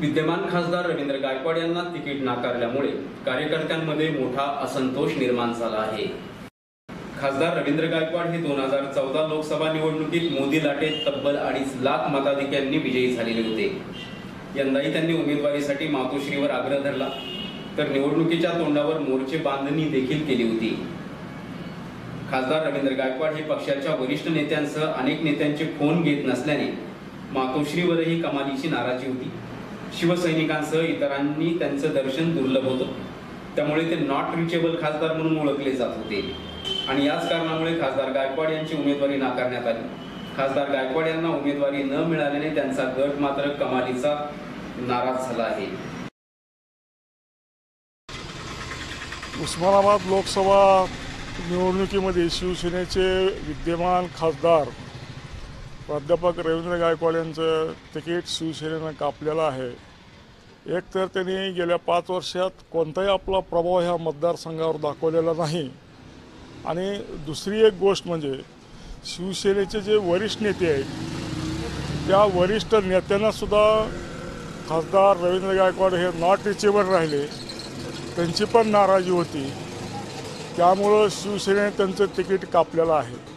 विद्यमान खासदार रवींद्र गायकवाड यांना तिकीट नाकारल्यामुळे कार्यकर्त्यांमध्ये मोठा असंतोष निर्माण झाला आहे. खासदार रवींद्र गायकवाड हे दोन हजार चौदा लोकसभा निवडणुकीत मोदी लाटेत तब्बल अडीच लाख मताधिक्यांनी विजयी झालेले होते. यंदाही त्यांनी उमेदवारीसाठी मातोश्रीवर आग्रह धरला तर निवडणुकीच्या तोंडावर मोर्चे बांधणी देखील केली होती. खासदार रवींद्र गायकवाड हे पक्षाच्या वरिष्ठ नेत्यांसह अनेक नेत्यांचे फोन घेत नसल्याने मातोश्रीवरही कमालीची नाराजी होती. शिवसैनिकांसह इतरांनी त्यांचं दर्शन दुर्लभ होतं. त्यामुळे ते नॉट रिचेबल खासदार म्हणून ओळखले जात होते. आणि याच कारणामुळे खासदार गायकवाड यांची उमेदवारी नाकारण्यात आली. खासदार गायकवाड यांना उमेदवारी न मिळाल्याने त्यांचा गट मात्र कमालीचा नाराज झाला आहे. उस्मानाबाद लोकसभा निवडणुकीमध्ये शिवसेनेचे विद्यमान खासदार प्राध्यापक रवींद्र गायकवाड यांचं तिकीट शिवसेनेनं कापलेलं आहे. एक तर त्यांनी गेल्या पाच वर्षात कोणताही आपला प्रभाव ह्या मतदारसंघावर दाखवलेला नाही. आणि दुसरी एक गोष्ट म्हणजे शिवसेनेचे जे वरिष्ठ नेते आहेत त्या वरिष्ठ नेत्यांनासुद्धा खासदार रवींद्र गायकवाड हे नॉट रिचेबल राहिले. त्यांची पण नाराजी होती. त्यामुळं शिवसेनेने त्यांचं तिकीट कापलेलं आहे.